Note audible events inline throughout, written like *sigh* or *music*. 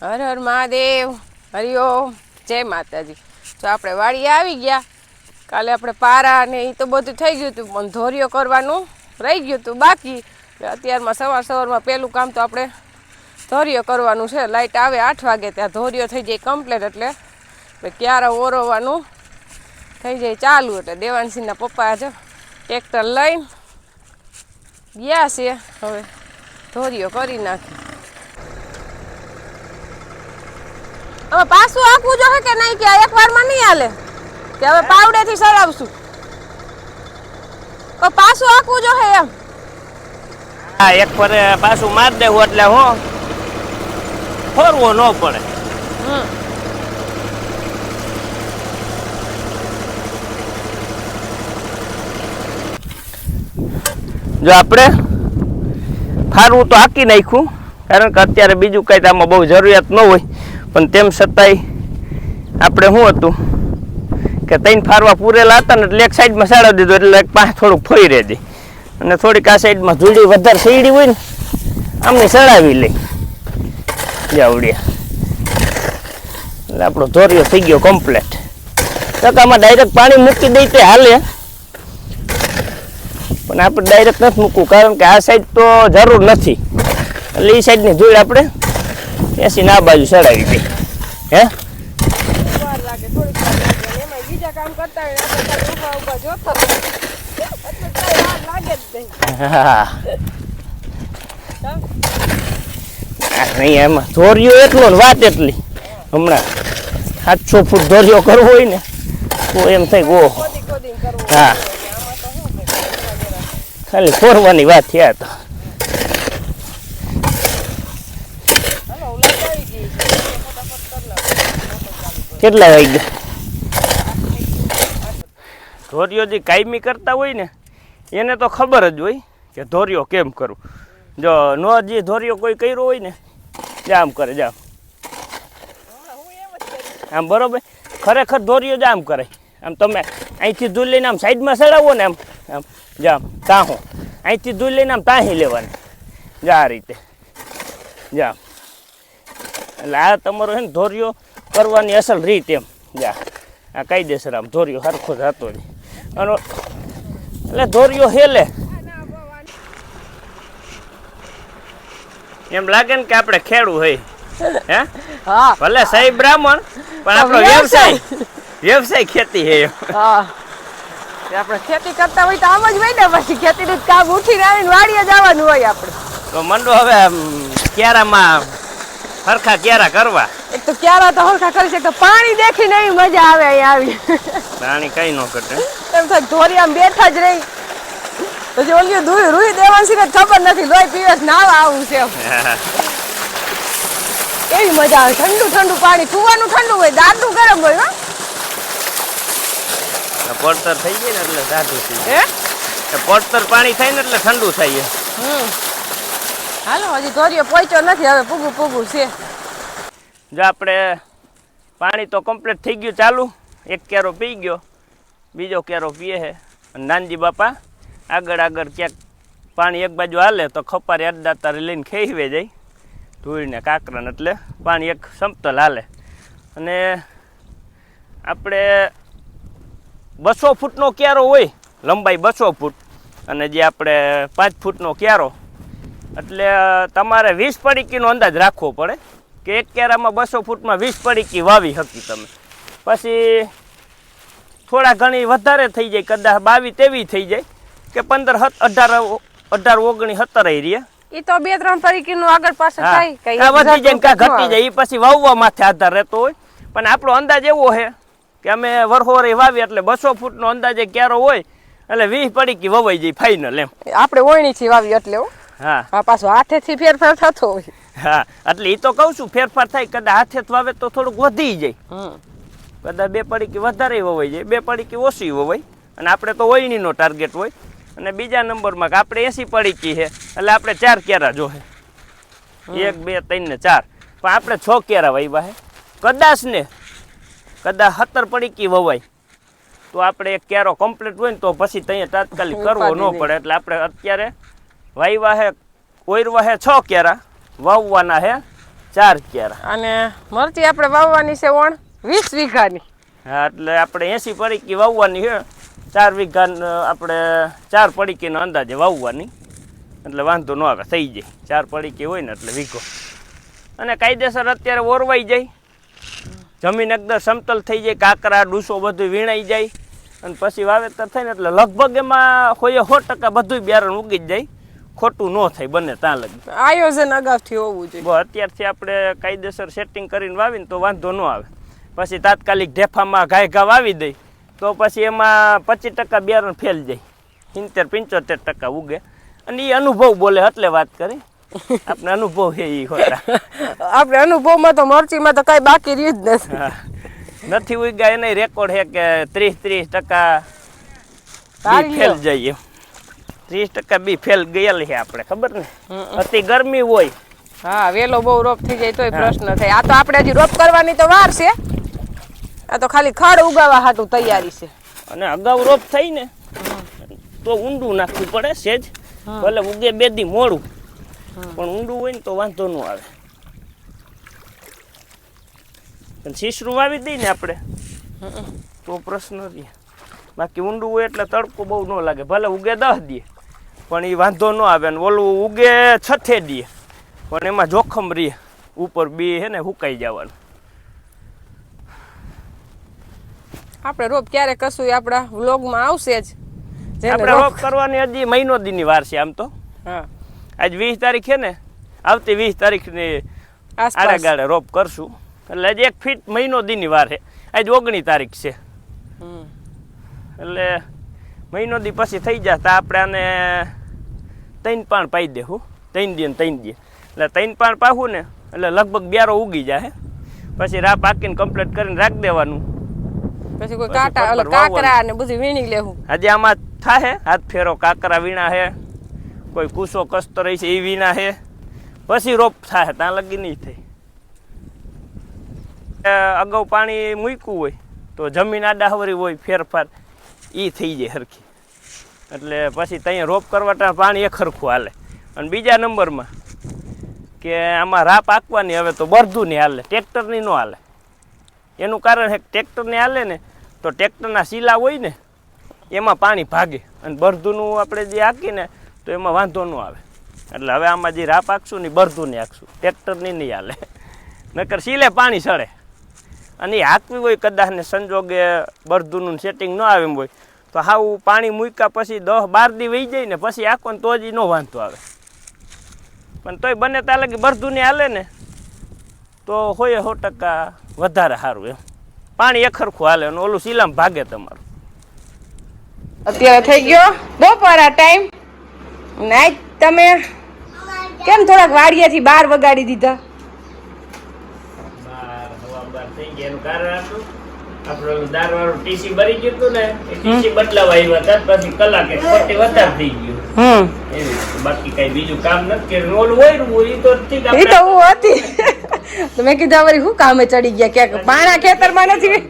હર હર મહાદેવ હરિઓમ જય માતાજી. તો આપણે વાડીએ આવી ગયા. કાલે આપણે પારા ને એ તો બધું થઈ ગયું હતું, પણ ધોરીઓ કરવાનું રહી ગયું હતું બાકી. અત્યારમાં સવાર સવારમાં પહેલું કામ તો આપણે ધોરીઓ કરવાનું છે. લાઇટ આવે આઠ વાગે, ત્યાં ધોરીઓ થઈ જાય કમ્પ્લેટ એટલે. ક્યારે ઓરવવાનું થઈ જાય ચાલુ, એટલે દેવાનસિંહના પપ્પા છે ટ્રેક્ટર લઈને ગયા છે. હવે ધોરીઓ કરી નાખી. હવે પાછું આપવું જોઈએ કે નહીં કે એક વારમાં નહીં હાલે? કે હવે પાવડેથી સરાવશું? તો પાછું આપવું જોઈએ એમ. હા એક પર પાછું માર દેવું એટલે હો. ફરવો ન પડે. જો આપણે ફારવું તો આકી નાખ્યું કારણ કે અત્યારે બીજું કંઈ આમાં બહુ જરૂરિયાત ન હોય. પણ તેમ છતાંય આપણે શું હતું કે ત્રણ ફારવા પૂરેલા હતા ને એટલે એક સાઈડમાં સાડો દીધો એટલે એક પાંચ થોડુંક ફોઈ રહે દે અને થોડીક આ સાઈડમાં ધૂળી વધારે સઈડી હોય ને, આમને સડાવી લઈ જાવડિયા એટલે આપણો ધોરિયો થઈ ગયો કમ્પ્લેટ ટકામાં ડાયરેક્ટ પાણી મૂકી દઈ તે હાલે. પણ આપણે ડાયરેક્ટ નથી મૂકવું, કારણ કે આ સાઈડ તો જરૂર નથી. એટલે એ સાઈડની ધૂળ આપણે એસી ના બાજુ ચડાવી દઈ હે? વાર લાગે થોડીક વાર લાગે અને બીજા કામ કરતા હોય આપણે ખાલી ઊભા ઊભા એટલે કાંઈ વાર લાગે જ નહીં. હા. નહીં એમાં ધોરિયો એટલો ને વાત એટલી. હમણાં સાતસો ફૂટ ધોર્યો કરવો હોય ને તો એમ થાય કરવું હા. ખાલી ફોરવાની વાત થયા તો હાલો, હું લઈ આવી ગઈ છું. ફટાફટ કરી નાખો. કેટલા વાગ્યા? ધોરિયો જે કાયમી કરતા હોય ને, એને તો ખબર જ હોય કે ધોરિયો કેમ કરવું જો ન જે ધોરિયો કોઈ કર્યો હોય ને જામ કરે જામ આમ. બરોબર? ખરેખર ધોરિયો જામ કરે. આમ તમે અહીંથી ધૂળ લઈને આમ સાઈડમાં ચડાવો ને આમ આમ જામ તાહો. અહીંથી ધૂળ લઈને આમ તાહી લેવાની. જા આ રીતે. જામ એટલે આ તમારો છે ને ધોરિયો કરવાની અસલ રીત એમ. જા આ કાયદેસર આમ ધોરિયો સરખો થતો જ અને એટલે ધોરિયો હેલે. એમ લાગે ને કે આપણે ખેડું હોય *laughs* હે? હા. ભલે સહી બ્રાહ્મણ પણ આપણો વ્યવસાય. વ્યવસાય. ખેતી હે હા. આપણે ખેતી કરતા હોય તો આમ જ હોય ને પછી ખેતીનું જ કામ ઉઠીને આવીને વાડીએ જવાનું હોય આપણે. તો મંડો હવે ક્યારામાં હરખા ક્યારા કરવા? તો ક્યારા તો હરખા કરી શકે પાણી દેખીને એવી મજા આવે અહીંયા આવી. પાણી કઈ ન કરે એમ થાય ધોરી આમ બેઠા જ રહી. પછી ઓલી દૂધ રૂઈ દેવાંશી ને ખબર નથી લોહી પીવે છે, નાવા આવું છે. કેવી *laughs* મજા આવે ઠંડુ ઠંડુ પાણી પીવાનું ઠંડુ હોય દાદું ગરમ હોય હા? પડતર થઈ ગઈ ને એટલે સાધુ થઈ હે? પડતર પાણી થાય ને એટલે ઠંડુ થાય હમ. હાલો હજી ધોરીઓ પહોંચ્યો નથી હવે પૂગું પૂગું છે. જો આપણે પાણી તો કમ્પ્લીટ થઈ ગયું ચાલુ. એક કેરો પી ગયો. બીજો કેરો પીએ છે. અને નાનજી બાપા આગળ આગળ ક્યાંક પાણી એક બાજુ હાલે તો ખપારી અડદાતારે લઈને ખેંચવે જાય. ધૂળને કાંકરાને એટલે પાણી એક સમતલ હાલે. અને આપણે બસો ફૂટનો ક્યારો હોય, લંબાઈ બસો ફૂટ, અને જે આપણે પાંચ ફૂટનો ક્યારો એટલે તમારે વીસ પડીકીનો અંદાજ રાખવો પડે. કે એક કેરામાં બસો ફૂટમાં વીસ પડીકી વાવી શકી તમે. પછી થોડા ઘણી વધારે થઈ જાય કદાચ બાવી તેવી થઈ જાય કે પંદર હત અઢાર અઢાર ઓગણીસ સત્તર રહ્યા. એ તો બે ત્રણ તરીકેનું આગળ પાછળ થાય કઈ વધી જાય કાં ઘટી જાય એ પછી વાવવા માથે આધાર રહેતો હોય. પણ આપણો અંદાજ એવો છે કે અમે વરહોરે વાવી એટલે બસો ફૂટનો અંદાજે ક્યારો હોય એટલે વીસ પડીકી વવાઈ જાય ફાઇનલ એમ. આપણે ઓયણી થી વાવી એટલે હા. પાછો હાથેથી ફેરફાર થતો હોય. હા એટલે એ તો કહું છું ફેરફાર થાય કદાચ હાથે વાવે તો થોડુંક વધી જાય. કદા કદાચ બે પડીકી વધારે વવાઈ જાય બે પડીકી ઓછી વવાય અને આપણે તો ઓયણીનો ટાર્ગેટ હોય. અને બીજા નંબરમાં કે આપણે એસી પડીકી છે એટલે આપણે ચાર કેરા જોહે. એક બે ત્રણ ને ચાર. પણ આપણે છ કેરા વાવ્યા છે કદાચ ને કદાચ સત્તર પડીકી વવાય. તો આપણે એક કેરો કમ્પ્લીટ હોય ને તો પછી ત્યાં તાત્કાલિક કરવો ન પડે. એટલે આપણે અત્યારે વાવ્યા છે ઓયરવા છે છ કેરા. વાવવાના હે? ચાર ક્યારા અને મરચી આપણે વાવવાની છે ઓણ વીસ વીઘાની. હા એટલે આપણે એસી પડીકી વાવવાની છે ચાર વીઘા આપણે ચાર પડીકીનો અંદાજે વાવવાની. એટલે વાંધો ન આવે થઈ જાય. ચાર પડીકી હોય ને એટલે વીઘો. અને કાયદેસર અત્યારે ઓરવાઈ જાય. જમીન એકદમ સમતલ થઈ જાય કાકરા ડૂસો બધું વીણાઈ જાય. અને પછી વાવેતર થાય ને એટલે લગભગ એમાં હોય સો ટકા બધું બિયારણ ઉગી જ જાય. ખોટું ન થાય બને ત્યાં લગી. આયોજન અગાઉથી હોવું જોઈએ. અત્યારથી આપણે કાયદેસર સેટિંગ કરીને વાવીને તો વાંધો ન આવે. પછી તાત્કાલિક ઢેફામાં ઘાય ઘા વાવી દઈ તો પછી એમાં પચીસ ટકા બિયારણ ફેલ જાય. સિત્તેર પંચોતેર ટકા ઉગે. અને એ અનુભવ બોલે એટલે વાત કરી. આપણે અનુભવ છે એ ખોટા. આપણે અનુભવમાં તો મરચીમાં તો કાંઈ બાકી રહ્યું જ નથી. નથી ઉગ્યા એને રેકોર્ડ છે કે ત્રીસ ત્રીસ ટકા ફેલ જાય જઈએ ત્રીસ ટકા બી ફેલ ગયેલી છે આપણે ખબર ને? અતિ ગરમી હોય. હા વેલો બહુ રોપ થઈ જાય તોય પ્રશ્ન થાય. આ તો આપણે હજી રોપ કરવાની તો વાર છે. આ તો ખાલી ખડ ઉગાવવા હાટું તૈયારી છે. અને અગાઉ રોપ થઈ ને તો ઊંડું નાખવું પડે સેજ ભલે ઉગે બે દી મોડું પણ ઊંડું હોય ને તો વાંધો ન આવે. શીશરું વાવી દઈ ને આપણે તો પ્રશ્ન બાકી ઊંડું હોય એટલે તડકો બહુ ન લાગે. ભલે ઉગે દસ દે. પણ એ વાંધો ન આવે ને ઓલું ઉગે છઠે દે. પણ એમાં જોખમ રહે. ઉપર બે હે ને હુકાઈ જવાનું. આપણે રોપ ક્યારે કશું આપણા વ્લોગમાં આવશે જ. આપણે રોપ કરવાની હજી મહિનો દીની વાર છે આમ તો. હા. આજ વીસ તારીખ છે ને આવતી વીસ તારીખની આસપાસ. આડાગાળે રોપ કરશું. એટલે હજી એક ફીટ મહિનો દીની વાર છે. આજ ઓગણી તારીખ છે. એટલે મહિનો દી પછી થઈ જાય તો આપણે આને ત્રણ પાણ પાઈ દેવું ત્રણ દે ને ત્રણ દી. એટલે ત્રણ પાણ પાવું ને એટલે લગભગ બ્યારો ઉગી જાય પછી રા પાકીને કમ્પ્લીટ કરીને રાખી દેવાનું. પછી કોઈ કાંટા ઓલા કાકરા ને બધું વીણી લેવું. આજે આમાં થાહે હાથ ફેરો કાકરા વીણા હે. કોઈ કુસો કસ્તો રહી છે એ વીણા હે. પછી રોપ થાય ત્યાં લગી નહીં અ, અગાઉ પાણી મૂક્યું હોય તો જમીન આડાહવરી હોય ફેરફાર એ થઈ જાય હરખી. એટલે પછી ત્યાં રોપ કરવાટા પાણી એક ખરખું હાલે. અને બીજા નંબરમાં કે આમાં રા પાકવાની હવે તો બરધું નહીં હાલે, ટ્રેક્ટરની ન હાલે. એનું કારણ છે ટ્રેક્ટરને હાલે ને, તો ટ્રેક્ટરના શીલા હોય ને, એમાં પાણી ભાગે. અને બરધુનું આપણે જે હાકીને તો એમાં વાંધો ન આવે. એટલે હવે આમાં જે રાપ આખશું ને બરધું નહીં આખશું ટ્રેક્ટરની નહીં હાલે. નકર સીલે પાણી સડે. અને એ હાંકવી હોય કદાચ ને સંજોગે બરધુનું સેટિંગ ન આવે એમ હોય તો હાવ પાણી મૂક્યા પછી દસ બાર દી વહી જાય ને પછી આખો ને તો જ ન વાંધો આવે. પણ તોય બને તાલે કે બરધું ને હાલે ને તો હોય સો ટકા વધારે સારું એમ. પાણી એકરખું હાલે અને ઓલું સીલામ ભાગે તમારું. અત્યારે થઈ ગયો બપોરા ટાઈમ. નાઈ તમે કેમ થોડાક વાડિયાથી બહાર વગાડી દીધા? બાર હવા બાર થઈ ગયા એનું કારણ હતું આપણે દારવાળું ટીસી ભરી ગયું હતું ને ટીસી બદલાવા આવ્યા હતા પછી કલાક ખોટી વધારે થઈ ગયું. હમ. એવી રીતે. બાકી કઈ બીજું કામ નથી કર્યું ઓલું હોય એ તો ઠીક એ તો હું હતી. તો મેં કીધું વળી શું કામે ચડી ગયા? ક્યાંક પાણા ખેતરમાં નથી?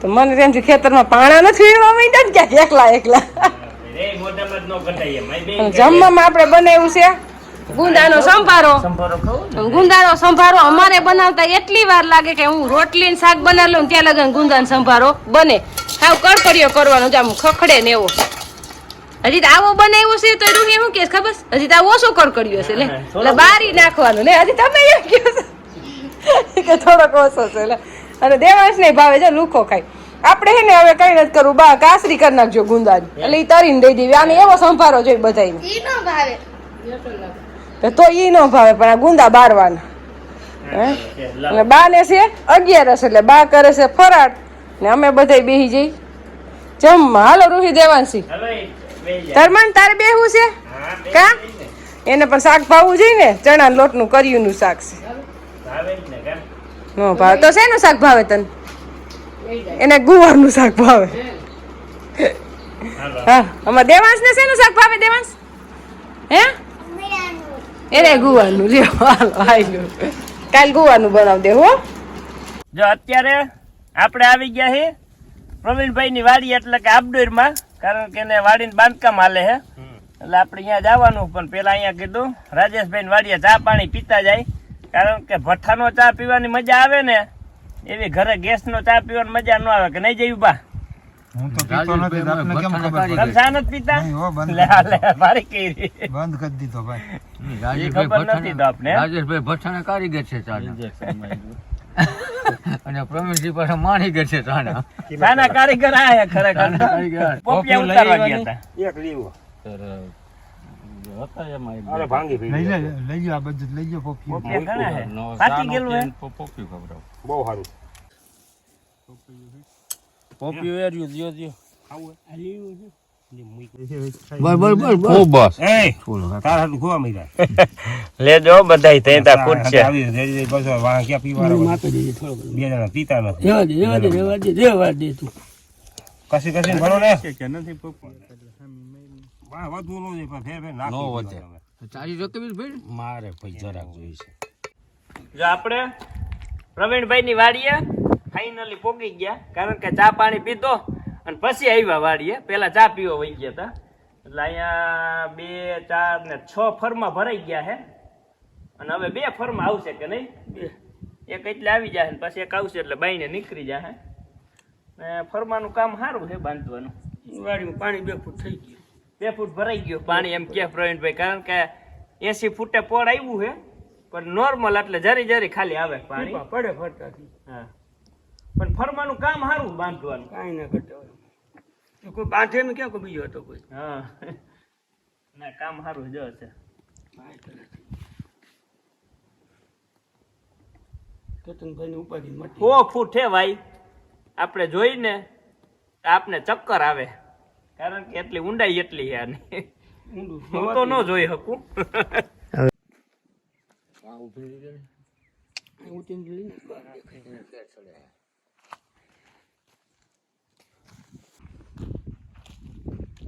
તો મને તેમ થયું ખેતરમાં પાણા નથી વીણવા માંડ્યા ને ક્યાંક એકલા એકલા. જમવામાં આપણે બનાવ્યું છે. ગુંદાનો સંભારો. ગુંદાનો સંભારો અમારે બનાવતા એટલી વાર લાગે કે હું રોટલી ને શાક બનાવી લઉં ત્યાં લગન ગુંદાનો સંભારો બને. સાવ કડકડીયો કરવાનો જ આમ ખખડે ને એવો. હજી તો આવો બનાવ્યો છે તો રૂહી શું કે ખબર? હજી તો ઓછો કડકડીયો છે લે. એટલે બારી નાખવાનું ને હજી તમે એમ કહો કે થોડોક ઓછો છે એટલે અને દેવાંશ નહીં ભાવે છે લુખો ખાય. આપણે હે ને હવે કઈ નથી કરવું. બા કાસરી કરી નાખજો ગુંદાની. એટલે એ તરીને દઈ દેવી. આને એવો સંભારો જોઈ બધાયને. ઈ ભાવે. તો એ ન ભાવે પણ આ ગુંદા બારવાના. અને બા ને છે અગિયારસ એટલે બા કરે છે ફરાળ. ને અમે બધા બેહી જઈ. જમવા હાલો રૂહી દેવાંશી. ધર્માન તારે બેહું છે? કા? એને પણ શાક ભાવવું જોઈએ ને? ચણા લોટનું કર્યુંનું શાક છે. નો ભાવે. તો શેનું શાક ભાવે તને? એને ગુવારનું શાક ભાવે. હા અમારે દેવાંશ ને શેનું શાક ભાવે દેવાંશ? હે? એને ગુવાનું રે હાલો કાલ ગુવાનું બનાવ દે હો. જો અત્યારે આપણે આવી ગયા છે પ્રવીણભાઈ ની વાડી, એટલે કે આપડોરમાં કારણ કે એને વાડીને બાંધકામ હાલે છે એટલે આપણે અહીંયા જવાનું, પણ પેલા અહીંયા કીધું રાજેશભાઈ વાડીએ ચા પાણી પીતા જાય, કારણ કે ભઠ્ઠાનો ચા પીવાની મજા આવે ને, એવી ઘરે ગેસનો ચા પીવાની મજા ન આવે, કે નહીં જયું બા હું તો પીતો નથી આપને કેમ ખબર પડે? ચા પીતા? નહીં હો, બંધ લે લે મારી કેરી. બંધ કરી દીધો ભાઈ. રાજેશભાઈ ખબર તો આપને. રાજેશભાઈ ભઠ્ઠાના કારીગર છે ચાના. અને પ્રવીણજી પાસે માણીગર છે ચાના. ચાના કારીગર આયા ખરેખર. કારીગર. પોપિયા ઉતારવા ગયા હતા. એક લીવો. હતા એમાં એક અરે ભાંગી લઈ પી લે લઈ જાઓ આ બધું લઈ જાઓ પોપી. પોપિયા. બહુ સારું. બસ એ તાર હાટુ ખોવા મીરા *laughs* લેજો બધાય તે તા ખૂટશે. બે જણા પીતા નથી. કસી કસી ભરો ને. વાહ વધુ નો જાય ફેર ફેર નાખી વધે. ચાલી ભાઈ. મારે ભાઈ જરાક જોઈ છે. જો આપણે પ્રવીણભાઈ ની વાડીએ ફાઇનલી પોગી ગયા કારણ કે ચા પાણી પીધો અને પછી આવ્યા વાડીએ. પેલા ચા પીવા વહી ગયા હતા. એટલે અહીંયા બે ચાર ને છ ફરમાં ભરાઈ ગયા છે અને હવે બે ફરમાં આવશે કે નહીં? એક એટલે આવી જાય ને પછી એક આવશે એટલે બાઈને નીકળી જાય ને ફરમાનું કામ સારું છે બાંધવાનું. વાડીમાં પાણી બે ફૂટ થઈ ગયું. બે ફૂટ ભરાઈ ગયું પાણી એમ કે પ્રવીણભાઈ કારણ કે એસી ફૂટે પોળ આવ્યું છે પણ નોર્મલ એટલે જરી જરી ખાલી આવે પાણી. પડે ફરતાથી. હા. પણ ફરમાનું કામ સારું બાંધવાનું. કાંઈ ના કરતો કોઈ બાંધે ને ક્યાં કોઈ બીજો હતો કોઈ? હા. ના કામ સારું જો ઉપાધિ મટી ફૂટ ભાઈ. આપણે જોઈને આપને ચક્કર આવે. કારણ કે એટલી ઊંડાઈ એટલી છે આની. ઊંડું હું તો ન જોઈ શકું. ઊભી.